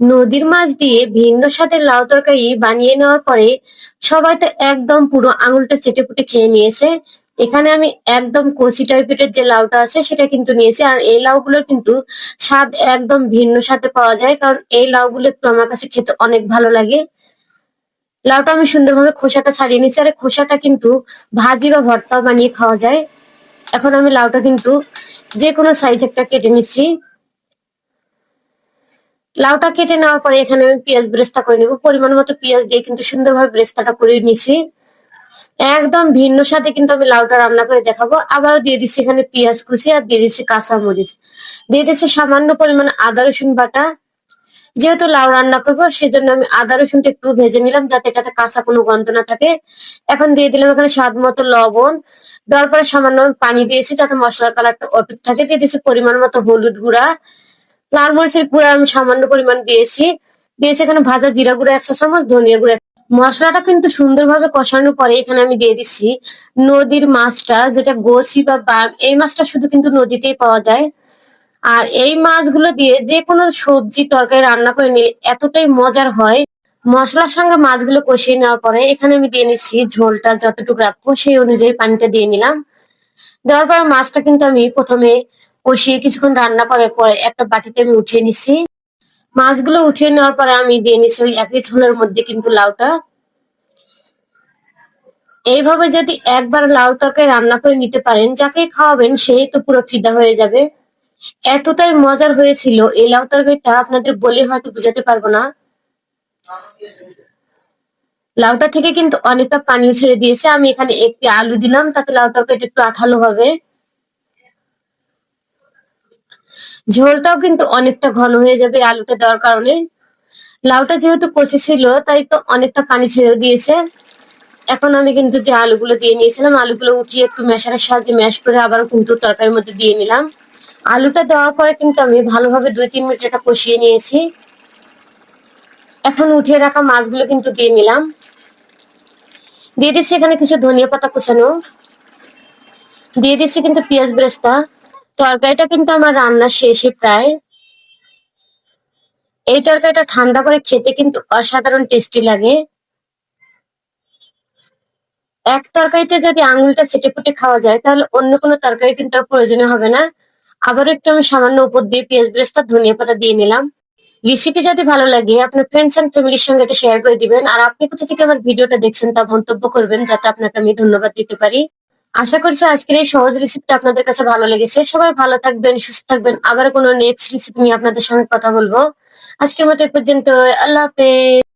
নদীর মাছ দিয়ে ভিন্ন স্বাদের লাউ তরকারি বানিয়ে নেওয়ার পরে সবাই তো একদম পুরো আঙুলটা চেটে পুটে খেয়ে নিয়েছে। এখানে আমি একদম কচি টাইপের যে লাউটা আছে সেটা কিন্তু নিয়েছি। আর এই লাউগুলোর কিন্তু স্বাদ একদম ভিন্ন স্বাদে পাওয়া যায়, কারণ এই লাউগুলো একটু আমার কাছে খেতে অনেক ভালো লাগে। লাউটা আমি সুন্দরভাবে খোসাটা ছাড়িয়ে নিচ্ছি আর খোসাটা কিন্তু ভাজি বা ভর্তাও বানিয়ে খাওয়া যায়। এখন আমি লাউটা কিন্তু যে কোনো সাইজ একটা কেটে নিচ্ছি। লাউটা কেটে নেওয়ার পরে এখানে আমি পেঁয়াজ ব্রেস্তা করে নেব। পরিমাণ মতো পেঁয়াজ দিয়ে কিন্তু সুন্দরভাবে ব্রেস্তাটা করে নিছি। একদম ভিন্ন সাথে কিন্তু আমি লাউটা রান্না করে দেখাবো। আবারও দিয়ে দিচ্ছি এখানে পেঁয়াজ কুচি আর দিয়ে দিচ্ছি কাঁচা মরিচ দিয়ে দিচ্ছি সামান্য পরিমাণ আদা, রসুন বাটা। যেহেতু লাউ রান্না করব, সেজন্য আমি আদা, রসুনটা একটু ভেজে নিলাম যাতে এটাতে কাঁচা কোনো গন্ধ না থাকে। এখন দিয়ে দিলাম এখানে স্বাদ মতো লবণ। দেওয়ার পরে সামান্য আমি পানি দিয়েছি যাতে মশলার কালারটা অটুট থাকে। দিয়ে দিয়েছি পরিমাণ মতো হলুদ গুঁড়া। লাল মরিচের গুঁড়া আমি সামান্য পরিমাণ দিয়েছি। দিয়েছি এখানে ভাজা জিরা গুঁড়া একশো চামচ ধনিয়া গুঁড়া। মশলাটা কিন্তু সুন্দরভাবে কষানোর পরে এখানে আমি দিয়ে দিচ্ছি। নদীর মাছটা, যেটা গোসি বা বাম, এই মাছটা শুধু কিন্তু নদীতেই পাওয়া যায়। আর এই মাছগুলো দিয়ে যে কোনো সবজি তরকারি রান্না করে নিলে এতটাই মজার হয়। মশলার সঙ্গে মাছগুলো কষিয়ে নেওয়ার পরে এখানে আমি দিয়ে নিচ্ছি ঝোলটা যতটুকু রাখব, সেই অনুযায়ী পানিটা দিয়ে নিলাম। দেওয়ার পরে মাছটা কিন্তু আমি প্রথমে কষিয়ে কিছুক্ষণ রান্না করার পরে একটা বাটিতে আমি উঠিয়ে নিচ্ছি মাছগুলো উঠিয়ে নেওয়ার পরে আমি দিয়ে নিছি ওই একই ঝোলের মধ্যে কিন্তু লাউটা। এইভাবে যদি একবার লাউ রান্না করে নিতে পারেন যাকে খাওয়াবেন সেই তো পুরো ফিদা হয়ে যাবে। এতটাই মজার হয়েছিল এই লাউ তরকারিটা, আপনাদের বলে হয়তো বোঝাতে পারব না। লাউটা থেকে কিন্তু অনেকটা পানি ছেড়ে দিয়েছে। আমি এখানে একটি আলু দিলাম, তাতে লাউ তরকারিটা একটু আঠালো হবে। ঝোলটাও কিন্তু অনেকটা ঘন হয়ে যাবে আলুটা দেওয়ার কারণে। লাউটা যেহেতু কচি ছিল, তাই তো অনেকটা পানি ছেড়েও দিয়েছে। এখন আমি কিন্তু যে আলুগুলো দিয়ে নিয়েছিলাম, আলুগুলো উঠিয়ে একটু মেশারের সাহায্যে ম্যাশ করে আবারও কিন্তু তরকারির মধ্যে দিয়ে নিলাম। আলুটা দেওয়ার পরে কিন্তু আমি ভালোভাবে দুই তিন মিনিট এটা কষিয়ে নিয়েছি। এখন উঠিয়ে রাখা মাছগুলো কিন্তু দিয়ে নিলাম। দিয়ে দিচ্ছি এখানে কিছু ধনিয়া পাতা কুচানো। দিয়ে দিচ্ছি কিন্তু পেঁয়াজ ব্রেস্তা। তরকারিটা কিন্তু আমার রান্না শেষই প্রায়। এই তরকারিটা ঠান্ডা করে খেতে কিন্তু অসাধারণ টেস্টি লাগে। এক তরকারিতে যদি আঙুলটা চেটে পুটে খাওয়া যায়, তাহলে অন্য কোনো তরকারি কিন্তু আর প্রয়োজনে হবে না। আবার একটু আমি সামান্য উপর দিয়ে পেঁয়াজ ব্রেস্তা, ধনিয়া পাতা দিয়ে নিলাম। রেসিপি যদি ভালো লাগে, আপনার ফ্রেন্ডস অ্যান্ড ফ্যামিলির সঙ্গে এটা শেয়ার করে দিবেন। আর আপনি কোথা থেকে আমার ভিডিওটা দেখছেন তা মন্তব্য করবেন, যাতে আপনাকে আমি ধন্যবাদ দিতে পারি। আশা করছি আজকের এই সহজ রেসিপিটা আপনাদের কাছে ভালো লেগেছে। সবাই ভালো থাকবেন, সুস্থ থাকবেন। আবার কোনো নেক্সট রেসিপি নিয়ে আপনাদের সঙ্গে কথা বলব। আজকের মতো এ পর্যন্ত, আল্লাহ হাফেজ।